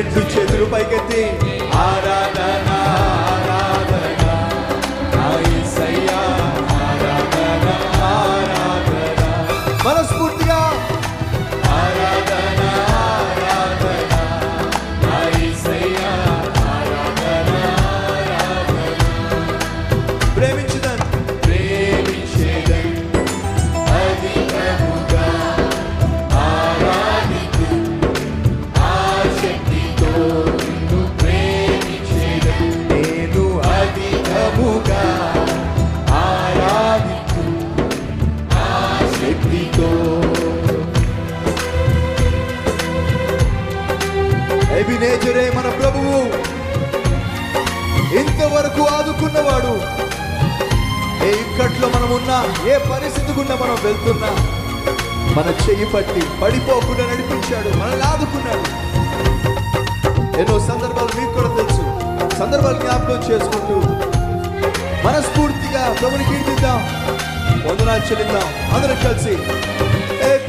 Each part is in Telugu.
రెండు చేతులు పైకెత్తి నా ఆరాధన ఆరాధన. మనస్ఫూర్తిగా ఎబినేజరే మన ప్రభువు. ఇంతవరకు ఆదుకున్నవాడు ఏ ఇక్కట్లో మనం ఉన్నా ఏ పరిస్థితి గుండా మనం వెళ్తున్నా మన చెయ్యి పట్టి పడిపోకుండా నడిపించాడు మనల్ని ఆదుకున్నాడు. ఎన్నో సందర్భాలు మీకు కూడా తెలుసు. సందర్భాలు జ్ఞాపకం చేసుకుంటూ మనస్ఫూర్తిగా ప్రభుని కీర్తిద్దాం. వందనాలు చెల్లిద్దాం. అందరం కలిసి. ఏ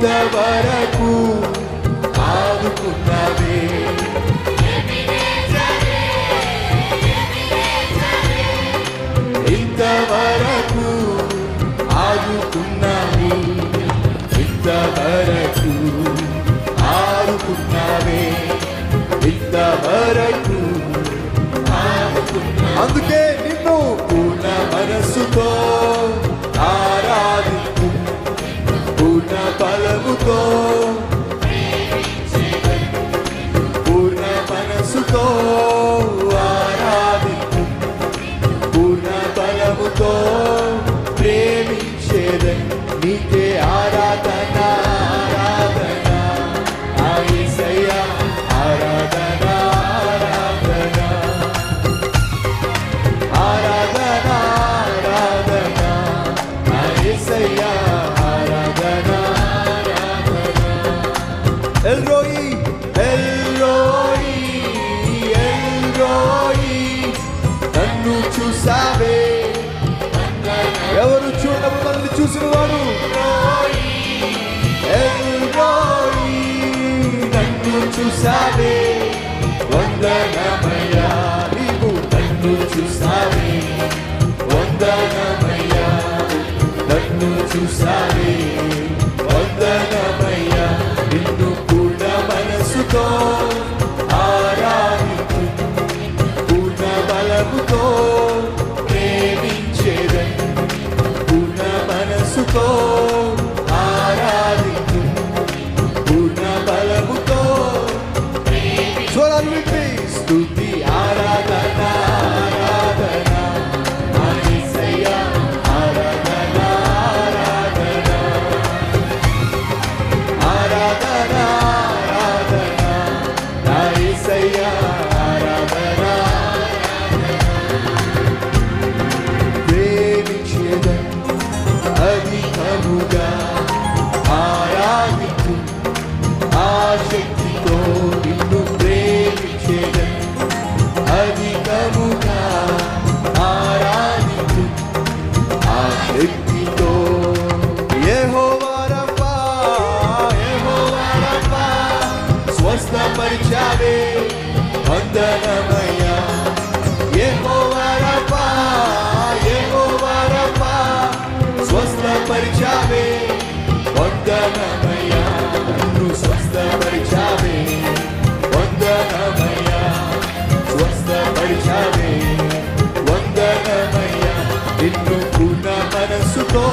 ఇంతవరకు పూర్ణ బలముతో ప్రేమించేదన్ నీకే ఆరాధన ఆరాధన ఆ ఆరాధన ఆరాధన. ఆరాధన ఆరాధన ఆరాధన ఆరాధన. El Roi El Roi El Roi నన్ను చూసావే? ఎవరు చూడము మనల్ని చూసిన వాడు నన్ను చూసావే. వందనమయ్యా నీవు నన్ను చూసావే. వందనమయ్యా నన్ను చూసావే. స్వస్థపరిచావే వందనమయ్యా. యెహోవారబ్బా యెహోవారబ్బా స్వస్థపరిచావే వందనమయ్యా. నన్ను స్వస్థపరిచావే వందనమయ్యా. స్వస్థపరిచావే వందనమయ్యా. నిన్ను పూర్ణ మనస్సుతో